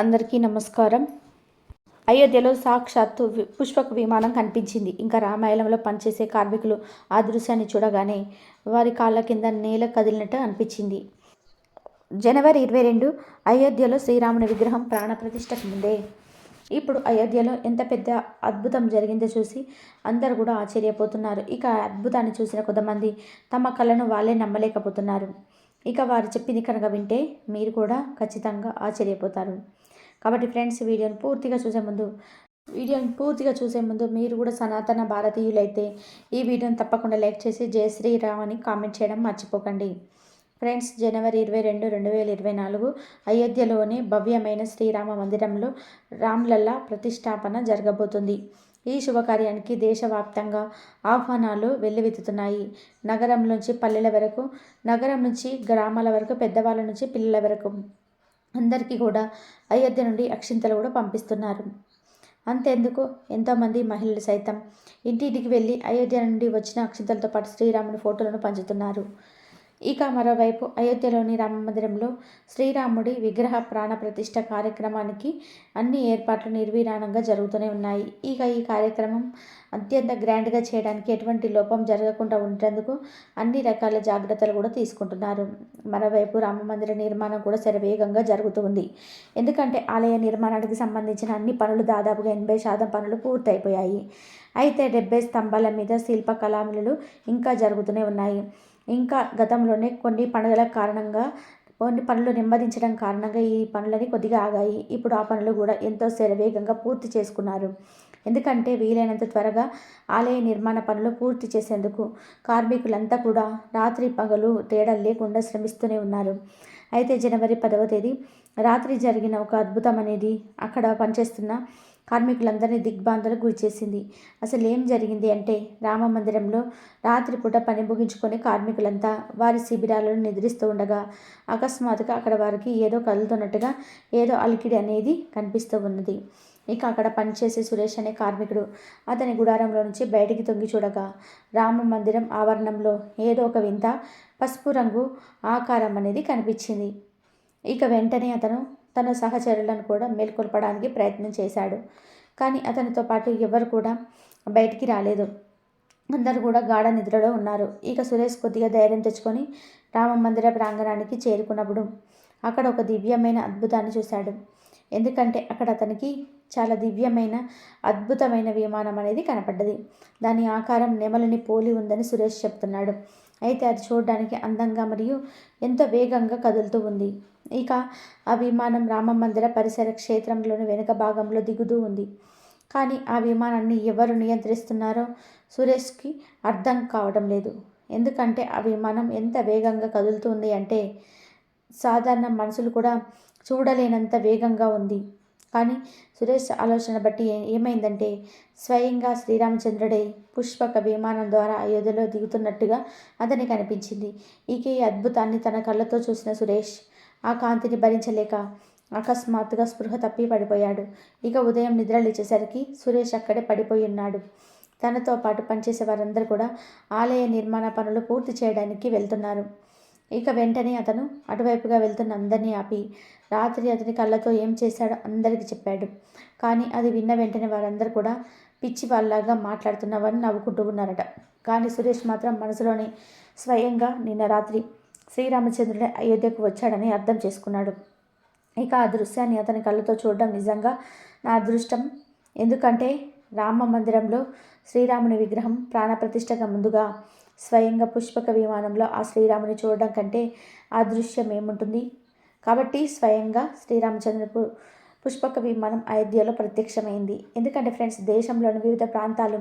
అందరికీ నమస్కారం. అయోధ్యలో సాక్షాత్తు పుష్పక విమానం కనిపించింది. ఇంకా రామాయణంలో పనిచేసే కార్మికులు ఆ దృశ్యాన్ని చూడగానే వారి కాళ్ళ కింద నేల కదిలినట్టు అనిపించింది. జనవరి ఇరవై రెండు అయోధ్యలో శ్రీరాముని విగ్రహం ప్రాణప్రతిష్ఠకు ముందే. ఇప్పుడు అయోధ్యలో ఎంత పెద్ద అద్భుతం జరిగిందో చూసి అందరూ కూడా ఆశ్చర్యపోతున్నారు. ఇక అద్భుతాన్ని చూసిన కొంతమంది తమ కళ్ళను వాళ్ళే నమ్మలేకపోతున్నారు. ఇక వారు చెప్పింది కనుక వింటే మీరు కూడా ఖచ్చితంగా ఆశ్చర్యపోతారు. కాబట్టి ఫ్రెండ్స్ వీడియోని పూర్తిగా చూసే ముందు వీడియోని పూర్తిగా చూసే ముందు మీరు కూడా సనాతన భారతీయులైతే ఈ వీడియోని తప్పకుండా లైక్ చేసి జయ శ్రీరామ్ అని కామెంట్ చేయడం మర్చిపోకండి. ఫ్రెండ్స్ జనవరి ఇరవై రెండు రెండు వేల ఇరవై నాలుగు అయోధ్యలోని భవ్యమైన శ్రీరామ మందిరంలో రామ్లల్లా ప్రతిష్టాపన జరగబోతుంది. ఈ శుభకార్యానికి దేశవ్యాప్తంగా ఆహ్వానాలు వెల్లువెత్తుతున్నాయి. నగరం నుంచి పల్లెల వరకు నగరం నుంచి గ్రామాల వరకు పెద్దవాళ్ళ నుంచి పిల్లల వరకు అందరికీ కూడా అయోధ్య నుండి అక్షింతలు కూడా పంపిస్తున్నారు. అంతేందుకు ఎంతోమంది మహిళలు సైతం ఇంటింటికి వెళ్ళి అయోధ్య నుండి వచ్చిన అక్షింతలతో పాటు శ్రీరాముని ఫోటోలను పంచుతున్నారు. ఇక మరోవైపు అయోధ్యలోని రామ మందిరంలో శ్రీరాముడి విగ్రహ ప్రాణ ప్రతిష్ట కార్యక్రమానికి అన్ని ఏర్పాట్లు నిర్విరాణంగా జరుగుతూనే ఉన్నాయి. ఇక ఈ కార్యక్రమం అత్యంత గ్రాండ్గా చేయడానికి ఎటువంటి లోపం జరగకుండా ఉండేందుకు అన్ని రకాల జాగ్రత్తలు కూడా తీసుకుంటున్నారు. మరోవైపు రామ మందిర నిర్మాణం కూడా శరవేగంగా జరుగుతుంది ఎందుకంటే ఆలయ నిర్మాణానికి సంబంధించిన అన్ని పనులు దాదాపుగా ఎనభై శాతం పనులు పూర్తయిపోయాయి. అయితే డెబ్బై స్తంభాల మీద శిల్పకళాములు ఇంకా జరుగుతూనే ఉన్నాయి. ఇంకా గతంలోనే కొన్ని పండుగల కారణంగా కొన్ని పనులు నెమ్మదించడం కారణంగా ఈ పనులని కొద్దిగా ఆగాయి. ఇప్పుడు ఆ పనులు కూడా ఎంతో శరవేగంగా పూర్తి చేసుకున్నారు. ఎందుకంటే వీలైనంత త్వరగా ఆలయ నిర్మాణ పనులు పూర్తి చేసేందుకు కార్మికులంతా కూడా రాత్రి పగలు తేడా లేకుండా శ్రమిస్తూనే ఉన్నారు. అయితే జనవరి పదవ తేదీ రాత్రి జరిగిన ఒక అద్భుతం అనేది అక్కడ పనిచేస్తున్న కార్మికులందరినీ దిగ్భ్రాంతులకు గురిచేసింది. అసలు ఏం జరిగింది అంటే రామ మందిరంలో రాత్రిపూట పని ముగించుకొని కార్మికులంతా వారి శిబిరాలను నిద్రిస్తూ ఉండగా అకస్మాత్తుగా అక్కడ వారికి ఏదో కదులుతున్నట్టుగా ఏదో అలికిడి అనేది కనిపిస్తూ ఉన్నది. ఇక అక్కడ పనిచేసే సురేష్ అనే కార్మికుడు అతని గుడారంలో నుంచి బయటికి తొంగి చూడగా రామ మందిరం ఆవరణంలో ఏదో ఒక వింత పసుపు రంగు ఆకారం అనేది కనిపించింది. ఇక వెంటనే అతను తన సహచరులను కూడా మేల్కొల్పడానికి ప్రయత్నం చేశాడు. కానీ అతనితో పాటు ఎవరు కూడా బయటికి రాలేదు. అందరూ కూడా గాఢ నిద్రలో ఉన్నారు. ఇక సురేష్ కొద్దిగా ధైర్యం తెచ్చుకొని రామ మందిర ప్రాంగణానికి చేరుకున్నప్పుడు అక్కడ ఒక దివ్యమైన అద్భుతాన్ని చూశాడు. ఎందుకంటే అక్కడ అతనికి చాలా దివ్యమైన అద్భుతమైన విమానం అనేది కనపడ్డది. దాని ఆకారం నెమలిని పోలి ఉందని సురేష్ చెప్తున్నాడు. అయితే అది చూడడానికి అందంగా మరియు ఎంతో వేగంగా కదులుతూ ఉంది. ఇక ఆ విమానం రామ మందిర పరిసర క్షేత్రంలోని వెనుక భాగంలో దిగుతూ ఉంది. కానీ ఆ విమానాన్ని ఎవరు నియంత్రిస్తున్నారో సురేష్కి అర్థం కావడం లేదు. ఎందుకంటే ఆ విమానం ఎంత వేగంగా కదులుతుంది అంటే సాధారణ మనుషులు కూడా చూడలేనంత వేగంగా ఉంది. కానీ సురేష్ ఆలోచన బట్టి ఏమైందంటే స్వయంగా శ్రీరామచంద్రుడే పుష్పక విమానం ద్వారా అయోధ్యలో దిగుతున్నట్టుగా అతనికి అనిపించింది. ఇక ఈ అద్భుతాన్ని తన కళ్ళతో చూసిన సురేష్ ఆ కాంతిని భరించలేక అకస్మాత్తుగా స్పృహ తప్పి పడిపోయాడు. ఇక ఉదయం నిద్ర లేచేసరికి సురేష్ అక్కడే పడిపోయి ఉన్నాడు. తనతో పాటు పనిచేసే వారందరూ కూడా ఆలయ నిర్మాణ పనులు పూర్తి చేయడానికి వెళ్తున్నారు. ఇక వెంటనే అతను అటువైపుగా వెళ్తున్న అందరినీ ఆపి రాత్రి అతని కళ్ళతో ఏం చేశాడో అందరికీ చెప్పాడు. కానీ అది విన్న వెంటనే వారందరూ కూడా పిచ్చి వాళ్ళలాగా మాట్లాడుతున్నవని నవ్వుకుంటూ ఉన్నారట. కానీ సురేష్ మాత్రం మనసులోనే స్వయంగా నిన్న రాత్రి శ్రీరామచంద్రుడు అయోధ్యకు వచ్చాడని అర్థం చేసుకున్నాడు. ఇక ఆ దృశ్యాన్ని అతని కళ్ళతో చూడడం నిజంగా నా అదృష్టం. ఎందుకంటే రామ మందిరంలో శ్రీరాముని విగ్రహం ప్రాణప్రతిష్టక ముందుగా స్వయంగా పుష్పక విమానంలో ఆ శ్రీరాముని చూడడం కంటే ఆ దృశ్యం ఏముంటుంది? కాబట్టి స్వయంగా శ్రీరామచంద్రపు పుష్పక విమానం అయోధ్యలో ప్రత్యక్షమైంది. ఎందుకంటే ఫ్రెండ్స్ దేశంలోని వివిధ ప్రాంతాలు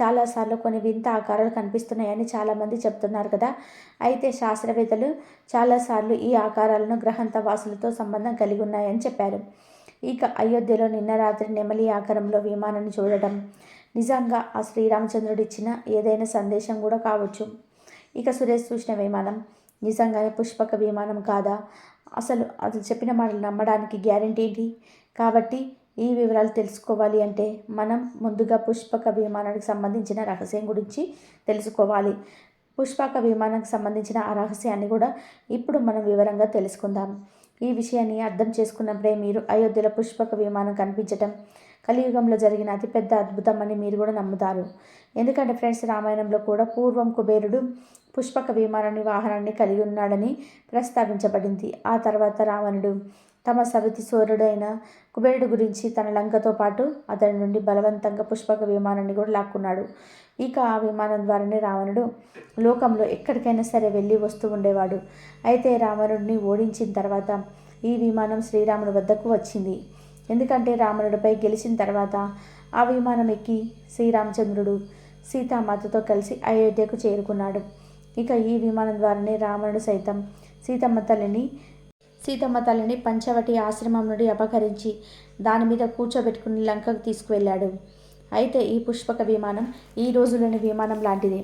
చాలాసార్లు కొన్ని వింత ఆకారాలు కనిపిస్తున్నాయని చాలామంది చెప్తున్నారు కదా. అయితే శాస్త్రవేత్తలు చాలాసార్లు ఈ ఆకారాలను గ్రహంత వాసులతో సంబంధం కలిగి ఉన్నాయని చెప్పారు. ఇక అయోధ్యలో నిన్న రాత్రి నెమలి ఆకారంలో విమానాన్ని చూడడం నిజంగా ఆ శ్రీరామచంద్రుడు ఇచ్చిన ఏదైనా సందేశం కూడా కావచ్చు. ఇక సురేష్ చూసిన విమానం నిజంగానే పుష్పక విమానం కాదా? అసలు అది చెప్పిన మాటలు నమ్మడానికి గ్యారంటీ ఏంటి? కాబట్టి ఈ వివరాలు తెలుసుకోవాలి అంటే మనం ముందుగా పుష్పక విమానానికి సంబంధించిన రహస్యం గురించి తెలుసుకోవాలి. పుష్పక విమానానికి సంబంధించిన ఆ రహస్యాన్ని కూడా ఇప్పుడు మనం వివరంగా తెలుసుకుందాం. ఈ విషయాన్ని అర్థం చేసుకున్నప్పుడే మీరు అయోధ్యలో పుష్పక విమానం కనిపించటం కలియుగంలో జరిగిన అతిపెద్ద అద్భుతం అని మీరు కూడా నమ్ముతారు. ఎందుకంటే ఫ్రెండ్స్ రామాయణంలో కూడా పూర్వం కుబేరుడు పుష్పక విమానాన్ని వాహనాన్ని కలిగి ఉన్నాడని ప్రస్తావించబడింది. ఆ తర్వాత రావణుడు తమ సవితి సోదరుడైన కుబేరుడు గురించి తన లంకతో పాటు అతని నుండి బలవంతంగా పుష్పక విమానాన్ని కూడా లాక్కున్నాడు. ఇక ఆ విమానం ద్వారానే రావణుడు లోకంలో ఎక్కడికైనా సరే వెళ్ళి వస్తూ ఉండేవాడు. అయితే రావణుడిని ఓడించిన తర్వాత ఈ విమానం శ్రీరాముడి వద్దకు వచ్చింది. ఎందుకంటే రావణుడిపై గెలిచిన తర్వాత ఆ విమానం ఎక్కి శ్రీరామచంద్రుడు సీతామాతతో కలిసి అయోధ్యకు చేరుకున్నాడు. ఇక ఈ విమానం ద్వారానే రావణుడు సైతం సీతమ్మ తల్లిని సీతమ్మ తల్లిని పంచవటి ఆశ్రమం నుండి అపహరించి దాని మీద కూర్చోబెట్టుకుని లంకకు తీసుకువెళ్ళాడు. అయితే ఈ పుష్పక విమానం ఈ రోజులోని విమానం లాంటిది.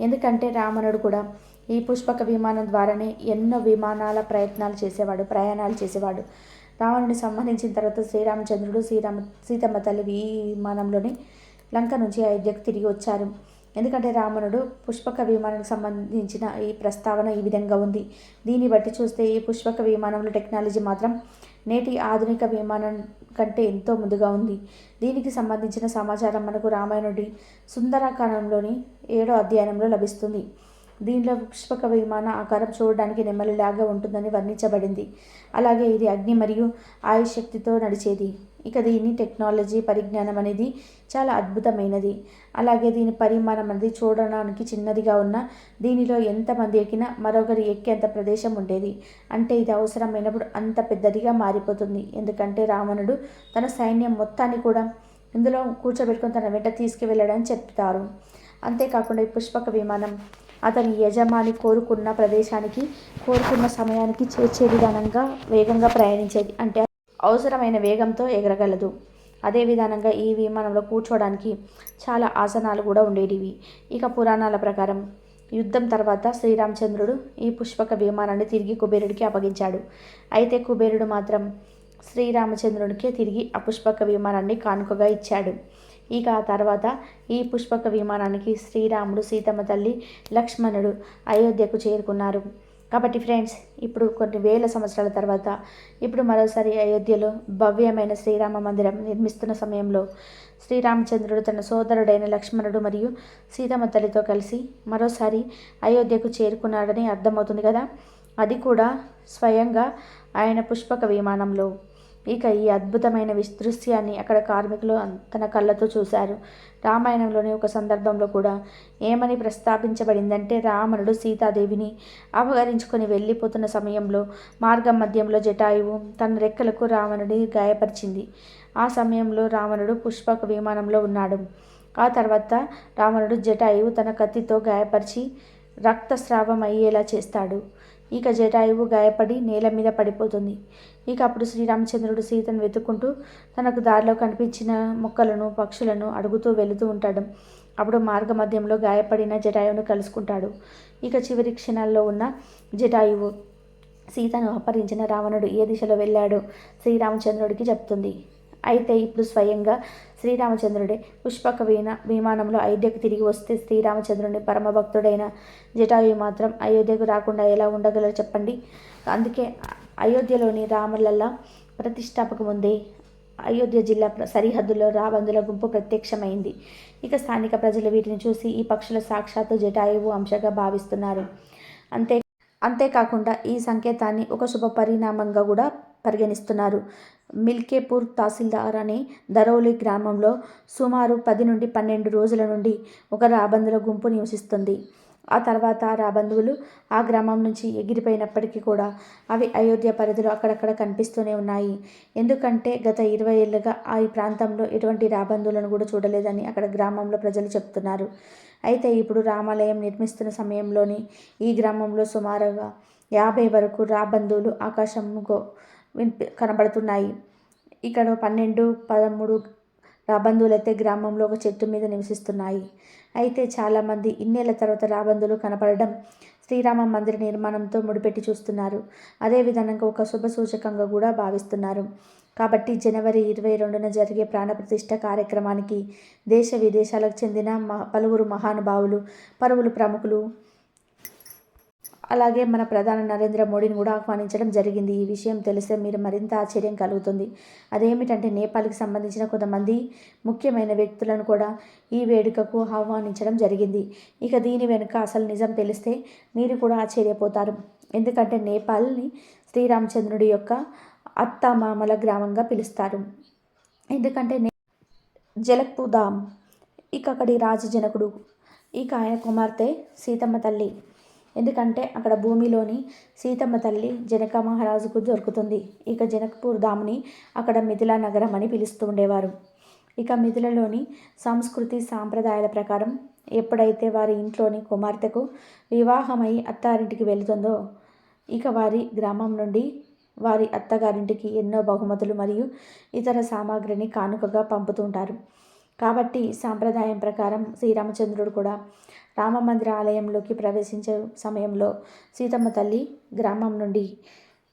ఎందుకంటే రావణుడు కూడా ఈ పుష్పక విమానం ద్వారానే ఎన్నో విమానాల ప్రయత్నాలు చేసేవాడు ప్రయాణాలు చేసేవాడు. రావణుని సంబంధించిన తర్వాత శ్రీరామచంద్రుడు శ్రీరామ సీతమ్మ తల్లి ఈ విమానంలోనే లంక నుంచి అయోధ్యకు తిరిగి వచ్చారు. ఎందుకంటే రావణుడు పుష్పక విమానానికి సంబంధించిన ఈ ప్రస్తావన ఈ విధంగా ఉంది. దీన్ని బట్టి చూస్తే ఈ పుష్పక విమానంలో టెక్నాలజీ మాత్రం నేటి ఆధునిక విమానం కంటే ఎంతో ముందుగా ఉంది. దీనికి సంబంధించిన సమాచారం మనకు రామాయణుడి సుందరకాండంలోని ఏడో అధ్యయనంలో లభిస్తుంది. దీనిలో పుష్పక విమాన ఆకారం చూడడానికి నెమ్మలిలాగా ఉంటుందని వర్ణించబడింది. అలాగే ఇది అగ్ని మరియు ఆయుష్ శక్తితో నడిచేది. ఇక దీని టెక్నాలజీ పరిజ్ఞానం అనేది చాలా అద్భుతమైనది. అలాగే దీని పరిమాణం అనేది చూడడానికి చిన్నదిగా ఉన్న దీనిలో ఎంతమంది ఎక్కినా మరొకరి ఎక్కేంత ప్రదేశం ఉండేది. అంటే ఇది అవసరమైనప్పుడు అంత పెద్దదిగా మారిపోతుంది. ఎందుకంటే రావణుడు తన సైన్యం మొత్తాన్ని కూడా ఇందులో కూర్చోబెట్టుకుని తన వెంట తీసుకువెళ్ళడని చెప్తారు. అంతేకాకుండా ఈ పుష్పక విమానం అతని యజమాని కోరుకున్న ప్రదేశానికి కోరుకున్న సమయానికి చేర్చే విధానంగా వేగంగా ప్రయాణించేది. అంటే అవసరమైన వేగంతో ఎగరగలదు. అదే విధానంగా ఈ విమానంలో కూర్చోవడానికి చాలా ఆసనాలు కూడా ఉండేటివి. ఇక పురాణాల ప్రకారం యుద్ధం తర్వాత శ్రీరామచంద్రుడు ఈ పుష్పక విమానాన్ని తిరిగి కుబేరుడికి అప్పగించాడు. అయితే కుబేరుడు మాత్రం శ్రీరామచంద్రుడికి తిరిగి ఆ పుష్పక విమానాన్ని కానుకగా ఇచ్చాడు. ఇక ఆ తర్వాత ఈ పుష్పక విమానానికి శ్రీరాముడు సీతమ్మ తల్లి లక్ష్మణుడు అయోధ్యకు చేరుకున్నారు. కాబట్టి ఫ్రెండ్స్ ఇప్పుడు కొన్ని వేల సంవత్సరాల తర్వాత ఇప్పుడు మరోసారి అయోధ్యలో భవ్యమైన శ్రీరామ మందిరం నిర్మిస్తున్న సమయంలో శ్రీరామచంద్రుడు తన సోదరుడైన లక్ష్మణుడు మరియు సీతమ్మ తల్లితో కలిసి మరోసారి అయోధ్యకు చేరుకున్నాడని అర్థమవుతుంది కదా? అది కూడా స్వయంగా ఆయన పుష్పక విమానంలో. ఇక ఈ అద్భుతమైన దృశ్యాన్ని అక్కడ కార్మికులు తన కళ్ళతో చూశారు. రామాయణంలోని ఒక సందర్భంలో కూడా ఏమని ప్రస్తావించబడిందంటే రావణుడు సీతాదేవిని అపహరించుకొని వెళ్ళిపోతున్న సమయంలో మార్గం మధ్యంలో జటాయువు తన రెక్కలకు రావణుడి గాయపరిచింది. ఆ సమయంలో రావణుడు పుష్పక విమానంలో ఉన్నాడు. ఆ తర్వాత రావణుడు జటాయువు తన కత్తితో గాయపరిచి రక్తస్రావం అయ్యేలా చేస్తాడు. ఇక జటాయువు గాయపడి నేల మీద పడిపోతుంది. ఇక అప్పుడు శ్రీరామచంద్రుడు సీతను వెతుక్కుంటూ తనకు దారిలో కనిపించిన మొక్కలను పక్షులను అడుగుతూ వెళుతూ ఉంటాడు. అప్పుడు మార్గ మధ్యంలో గాయపడిన జటాయువును కలుసుకుంటాడు. ఇక చివరి క్షణాల్లో ఉన్న జటాయువు సీతను అపహరించిన రావణుడు ఏ దిశలో వెళ్ళాడో శ్రీరామచంద్రుడికి చెప్తుంది. అయితే ఇప్పుడు స్వయంగా శ్రీరామచంద్రుడే పుష్పక వీణ విమానంలో అయోధ్యకు తిరిగి వస్తే శ్రీరామచంద్రుని పరమభక్తుడైన జటాయు మాత్రం అయోధ్యకు రాకుండా ఎలా ఉండగలరు చెప్పండి? అందుకే అయోధ్యలోని రామలల్ల ప్రతిష్టాపక ముందే అయోధ్య జిల్లా సరిహద్దులో రాబందుల గుంపు ప్రత్యక్షమైంది. ఇక స్థానిక ప్రజలు వీటిని చూసి ఈ పక్షుల సాక్షాత్తు జటాయువు అంశగా భావిస్తున్నారు. అంతే అంతేకాకుండా ఈ సంకేతాన్ని ఒక శుభ పరిణామంగా కూడా పరిగణిస్తున్నారు. మిల్కేపూర్ తహసీల్దార్ అనే దరౌలి గ్రామంలో సుమారు పది నుండి పన్నెండు రోజుల నుండి ఒక రాబందుల గుంపు నివసిస్తుంది. ఆ తర్వాత రాబంధువులు ఆ గ్రామం నుంచి ఎగిరిపోయినప్పటికీ కూడా అవి అయోధ్య పరిధిలో అక్కడక్కడ కనిపిస్తూనే ఉన్నాయి. ఎందుకంటే గత ఇరవై ఏళ్ళుగా ఆ ఈ ప్రాంతంలో ఎటువంటి రాబంధువులను కూడా చూడలేదని అక్కడ గ్రామంలో ప్రజలు చెప్తున్నారు. అయితే ఇప్పుడు రామాలయం నిర్మిస్తున్న సమయంలోని ఈ గ్రామంలో సుమారుగా యాభై వరకు రాబంధువులు ఆకాశంలో వినిపి కనబడుతున్నాయి. ఇక్కడ పన్నెండు పదమూడు రాబందులైతే గ్రామంలో ఒక చెట్టు మీద నివసిస్తున్నాయి. అయితే చాలామంది ఇన్నేళ్ళ తర్వాత రాబందులు కనపడడం శ్రీరామ మందిర నిర్మాణంతో ముడిపెట్టి చూస్తున్నారు. అదేవిధంగా ఒక శుభ సూచకంగా కూడా భావిస్తున్నారు. కాబట్టి జనవరి ఇరవై రెండున జరిగే ప్రాణప్రతిష్ఠ కార్యక్రమానికి దేశ విదేశాలకు చెందిన పలువురు మహానుభావులు పలువురు ప్రముఖులు అలాగే మన ప్రధాని నరేంద్ర మోడీని కూడా ఆహ్వానించడం జరిగింది. ఈ విషయం తెలిస్తే మీరు మరింత ఆశ్చర్యం కలుగుతుంది. అదేమిటంటే నేపాల్కి సంబంధించిన కొంతమంది ముఖ్యమైన వ్యక్తులను కూడా ఈ వేడుకకు ఆహ్వానించడం జరిగింది. ఇక దీని వెనుక అసలు నిజం తెలిస్తే మీరు కూడా ఆశ్చర్యపోతారు. ఎందుకంటే నేపాల్ని శ్రీరామచంద్రుడి యొక్క అత్తమామల గ్రామంగా పిలుస్తారు. ఎందుకంటే నే ధామ్ ఇక అక్కడి రాజు జనకుడు ఇక ఆయన కుమార్తె సీతమ్మ తల్లి ఎందుకంటే అక్కడ భూమిలోని సీతమ్మ తల్లి జనక మహారాజుకు దొరుకుతుంది. ఇక జనకపూర్ ధామ్ని అక్కడ మిథిలా నగరం అని పిలుస్తూ ఉండేవారు. ఇక మిథిలలోని సంస్కృతి సాంప్రదాయాల ప్రకారం ఎప్పుడైతే వారి ఇంట్లోని కుమార్తెకు వివాహమై అత్తారింటికి వెళుతుందో ఇక వారి గ్రామం నుండి వారి అత్తగారింటికి ఎన్నో బహుమతులు మరియు ఇతర సామాగ్రిని కానుకగా పంపుతుంటారు కాబట్టి సాంప్రదాయం ప్రకారం శ్రీరామచంద్రుడు కూడా రామ మందిర ఆలయంలోకి ప్రవేశించే సమయంలో సీతమ్మ తల్లి గ్రామం నుండి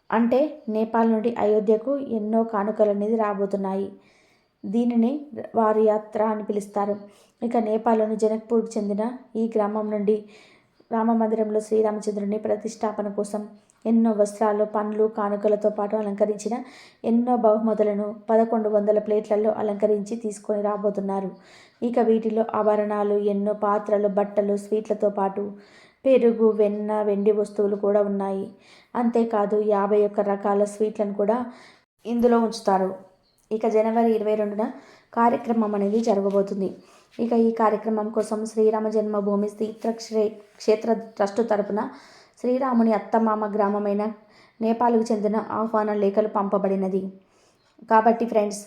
అంటే నేపాల్ నుండి అయోధ్యకు ఎన్నో కానుకలు అనేది రాబోతున్నాయి. దీనిని వారి యాత్ర అని పిలుస్తారు. ఇక నేపాల్లోని జనక్పూర్కి చెందిన ఈ గ్రామం నుండి రామ మందిరంలో శ్రీరామచంద్రుని ప్రతిష్టాపన కోసం ఎన్నో వస్త్రాలు పండ్లు కానుకలతో పాటు అలంకరించిన ఎన్నో బహుమతులను పదకొండు వందల ప్లేట్లలో అలంకరించి తీసుకొని రాబోతున్నారు. ఇక వీటిలో ఆభరణాలు ఎన్నో పాత్రలు బట్టలు స్వీట్లతో పాటు పెరుగు వెన్న వెండి వస్తువులు కూడా ఉన్నాయి. అంతేకాదు యాభై ఒక్క రకాల స్వీట్లను కూడా ఇందులో ఉంచుతారు. ఇక జనవరి ఇరవై రెండున కార్యక్రమం అనేది జరగబోతుంది. ఇక ఈ కార్యక్రమం కోసం శ్రీరామ జన్మభూమి తీర్థ క్షేత్ర ట్రస్టు తరపున శ్రీరాముని అత్తమామ గ్రామమైన నేపాల్కు చెందిన ఆహ్వాన లేఖలు పంపబడినది. కాబట్టి ఫ్రెండ్స్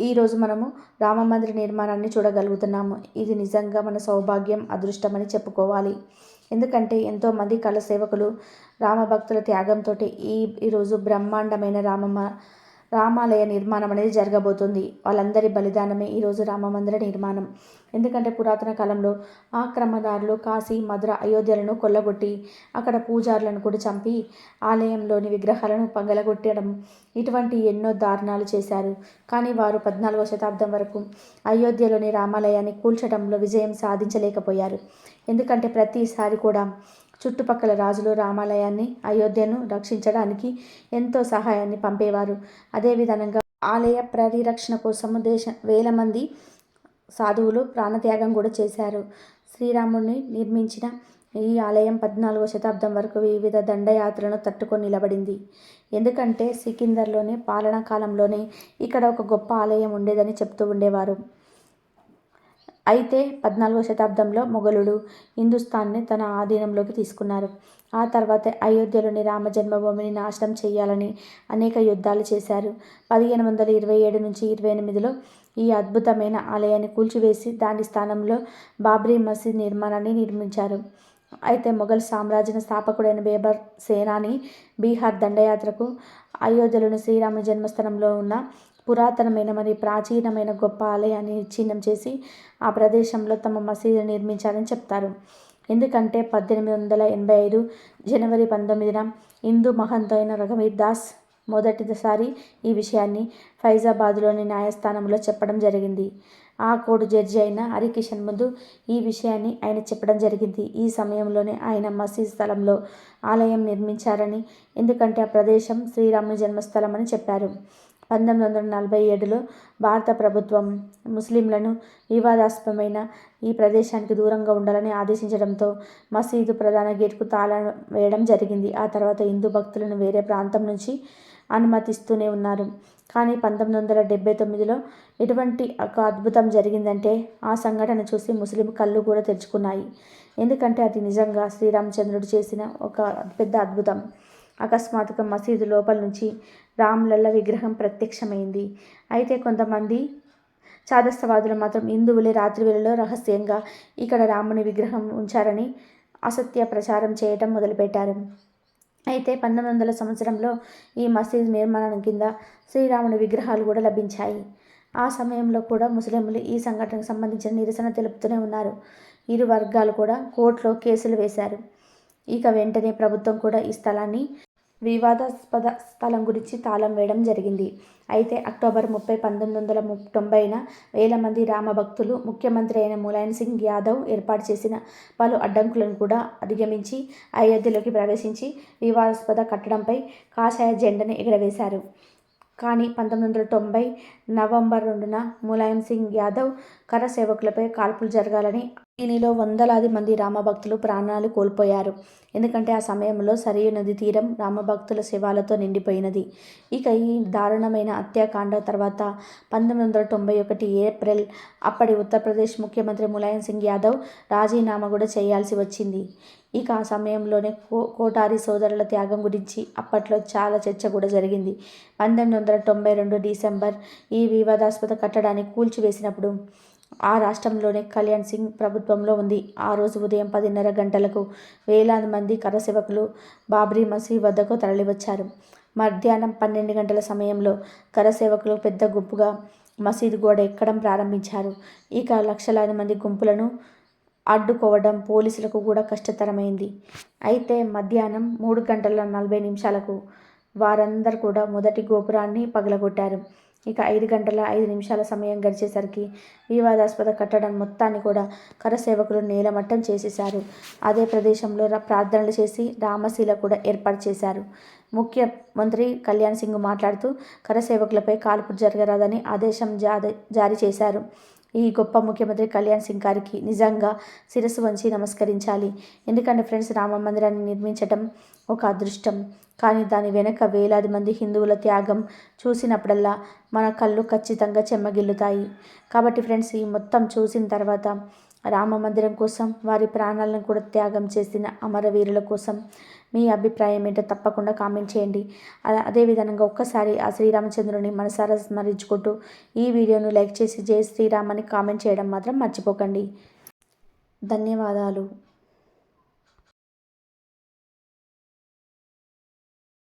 ఈరోజు మనము రామ మందిర నిర్మాణాన్ని చూడగలుగుతున్నాము. ఇది నిజంగా మన సౌభాగ్యం అదృష్టమని చెప్పుకోవాలి. ఎందుకంటే ఎంతోమంది కళ సేవకులు రామభక్తుల త్యాగంతో ఈ ఈరోజు బ్రహ్మాండమైన రామమ్మ రామాలయ నిర్మాణం అనేది జరగబోతుంది. వాళ్ళందరి బలిదానమే ఈరోజు రామమందిర నిర్మాణం. ఎందుకంటే పురాతన కాలంలో ఆక్రమదారులు కాశీ మధుర అయోధ్యలను కొల్లగొట్టి అక్కడ పూజారులను కూడా చంపి ఆలయంలోని విగ్రహాలను పగలగొట్టడం ఇటువంటి ఎన్నో దారుణాలు చేశారు. కానీ వారు పద్నాలుగవ శతాబ్దం వరకు అయోధ్యలోని రామాలయాన్ని కూల్చడంలో విజయం సాధించలేకపోయారు. ఎందుకంటే ప్రతిసారి కూడా చుట్టుపక్కల రాజులు రామాలయాన్ని అయోధ్యను రక్షించడానికి ఎంతో సహాయాన్ని పంపేవారు. అదేవిధంగా ఆలయ పరిరక్షణ కోసం దేశ వేల మంది సాధువులు ప్రాణత్యాగం కూడా చేశారు. శ్రీరాముడిని నిర్మించిన ఈ ఆలయం పద్నాలుగో శతాబ్దం వరకు వివిధ దండయాత్రలను తట్టుకొని నిలబడింది. ఎందుకంటే సికిందర్లోని పాలనా కాలంలోనే ఇక్కడ ఒక గొప్ప ఆలయం ఉండేదని చెప్తూ ఉండేవారు. అయితే పద్నాలుగో శతాబ్దంలో మొఘలుడు హిందుస్థాన్ని తన ఆధీనంలోకి తీసుకున్నారు. ఆ తర్వాత అయోధ్యలోని రామ జన్మభూమిని నాశనం చేయాలని అనేక యుద్ధాలు చేశారు. పదిహేను వందల ఇరవై ఏడు నుంచి ఇరవై ఎనిమిదిలో ఈ అద్భుతమైన ఆలయాన్ని కూల్చివేసి దాని స్థానంలో బాబ్రీ మసీద్ నిర్మాణాన్ని నిర్మించారు. అయితే మొఘల్ సామ్రాజ్యం స్థాపకుడైన బేబర్ సేనాని బీహార్ దండయాత్రకు అయోధ్యలోని శ్రీరాముని జన్మస్థలంలో ఉన్న పురాతనమైన మరియు ప్రాచీనమైన గొప్ప ఆలయాన్ని విచ్ఛిన్నం చేసి ఆ ప్రదేశంలో తమ మసీదును నిర్మించాలని చెప్తారు. ఎందుకంటే పద్దెనిమిది వందల ఎనభై ఐదు జనవరి పంతొమ్మిదిన హిందూ మహంత్ అయిన రఘువీర్ దాస్ మొదటిసారి ఈ విషయాన్ని ఫైజాబాద్లోని న్యాయస్థానంలో చెప్పడం జరిగింది. ఆ కోర్టు జడ్జి అయిన హరికిషన్ ముందు ఈ విషయాన్ని ఆయన చెప్పడం జరిగింది. ఈ సమయంలోనే ఆయన మసీద్ స్థలంలో ఆలయం నిర్మించారని ఎందుకంటే ఆ ప్రదేశం శ్రీరాముని జన్మస్థలం అని చెప్పారు. పంతొమ్మిది వందల నలభై ఏడులో భారత ప్రభుత్వం ముస్లింలను వివాదాస్పదమైన ఈ ప్రదేశానికి దూరంగా ఉండాలని ఆదేశించడంతో మసీదు ప్రధాన గేట్కు తాళం వేయడం జరిగింది. ఆ తర్వాత హిందూ భక్తులను వేరే ప్రాంతం నుంచి అనుమతిస్తూనే ఉన్నారు. కానీ పంతొమ్మిది వందల డెబ్బై తొమ్మిదిలో ఎటువంటి ఒక అద్భుతం జరిగిందంటే ఆ సంఘటన చూసి ముస్లిం కళ్ళు కూడా తెరుచుకున్నాయి. ఎందుకంటే అది నిజంగా శ్రీరామచంద్రుడు చేసిన ఒక పెద్ద అద్భుతం. అకస్మాత్తుగా మసీదు లోపల నుంచి రామ్లల్ల విగ్రహం ప్రత్యక్షమైంది. అయితే కొంతమంది చాదస్తవాదులు మాత్రం హిందువులే రాత్రి వేళలో రహస్యంగా ఇక్కడ రాముని విగ్రహం ఉంచారని అసత్య ప్రచారం చేయటం మొదలుపెట్టారు. అయితే పంతొమ్మిది వందల సంవత్సరంలో ఈ మసీద్ నిర్మాణం కింద శ్రీరాముని విగ్రహాలు కూడా లభించాయి. ఆ సమయంలో కూడా ముస్లింలు ఈ సంఘటనకు సంబంధించిన నిరసన తెలుపుతూనే ఉన్నారు. ఇరు వర్గాలు కూడా కోర్టులో కేసులు వేశారు. ఇక వెంటనే ప్రభుత్వం కూడా ఈ స్థలాన్ని వివాదాస్పద స్థలం గురించి తాళం వేయడం జరిగింది. అయితే అక్టోబర్ ముప్పై పంతొమ్మిది వందల తొంభైన వేల మంది రామభక్తులు ముఖ్యమంత్రి అయిన ములాయం సింగ్ యాదవ్ ఏర్పాటు చేసిన పలు అడ్డంకులను కూడా అధిగమించి అయోధ్యలోకి ప్రవేశించి వివాదాస్పద కట్టడంపై కాషాయ జెండను ఎగరవేశారు. కానీ పంతొమ్మిది వందల తొంభై నవంబర్ రెండున ములాయం సింగ్ యాదవ్ కర సేవకులపై కాల్పులు జరగాలని దీనిలో వందలాది మంది రామభక్తులు ప్రాణాలు కోల్పోయారు. ఎందుకంటే ఆ సమయంలో సరియు నది తీరం రామభక్తుల శివాలతో నిండిపోయినది. ఇక ఈ దారుణమైన హత్యాకాండ తర్వాత పంతొమ్మిది వందల తొంభై ఒకటి ఏప్రిల్ అప్పటి ఉత్తరప్రదేశ్ ముఖ్యమంత్రి ములాయం సింగ్ యాదవ్ రాజీనామా కూడా చేయాల్సి వచ్చింది. ఇక ఆ సమయంలోనే కో కోటారి సోదరుల త్యాగం గురించి అప్పట్లో చాలా చర్చ కూడా జరిగింది. పంతొమ్మిది వందల తొంభై రెండు డిసెంబర్ ఈ వివాదాస్పద కట్టడాన్ని కూల్చివేసినప్పుడు ఆ రాష్ట్రంలోనే కళ్యాణ్ సింగ్ ప్రభుత్వంలో ఉంది. ఆ రోజు ఉదయం పదిన్నర గంటలకు వేలాది మంది కరసేవకులు బాబ్రీ మసీద్ వద్దకు తరలివచ్చారు. మధ్యాహ్నం పన్నెండు గంటల సమయంలో కరసేవకులు పెద్ద గుంపుగా మసీదు గోడ ఎక్కడం ప్రారంభించారు. ఇక లక్షలాది మంది గుంపులను అడ్డుకోవడం పోలీసులకు కూడా కష్టతరమైంది. అయితే మధ్యాహ్నం మూడు గంటల నలభై నిమిషాలకు వారందరూ కూడా మొదటి గోపురాన్ని పగలగొట్టారు. ఇక ఐదు గంటల ఐదు నిమిషాల సమయం గడిచేసరికి వివాదాస్పద కట్టడం మొత్తాన్ని కూడా కరసేవకులు నేలమట్టం చేసేశారు. అదే ప్రదేశంలో ప్రార్థనలు చేసి రామశీల కూడా ఏర్పాటు చేశారు. ముఖ్యమంత్రి కళ్యాణ్ సింగ్ మాట్లాడుతూ కరసేవకులపై కాల్పు జరగరాదని ఆదేశం జారీ జారీ చేశారు. ఈ గొప్ప ముఖ్యమంత్రి కళ్యాణ్ సింగ్ గారికి నిజంగా శిరస్సు వంచి నమస్కరించాలి. ఎందుకంటే ఫ్రెండ్స్ రామ మందిరాన్ని నిర్మించటం ఒక అదృష్టం. కానీ దాని వెనక వేలాది మంది హిందువుల త్యాగం చూసినప్పుడల్లా మన కళ్ళు ఖచ్చితంగా చెమ్మగిల్లుతాయి. కాబట్టి ఫ్రెండ్స్ ఈ మొత్తం చూసిన తర్వాత రామ మందిరం కోసం వారి ప్రాణాలను కూడా త్యాగం చేసిన అమరవీరుల కోసం మీ అభిప్రాయం ఏంటో తప్పకుండా కామెంట్ చేయండి. అలా అదేవిధంగా ఒక్కసారి ఆ శ్రీరామచంద్రుని మనసారా స్మరించుకుంటూ ఈ వీడియోను లైక్ చేసి జై శ్రీరామ్ అని కామెంట్ చేయడం మాత్రం మర్చిపోకండి. ధన్యవాదాలు.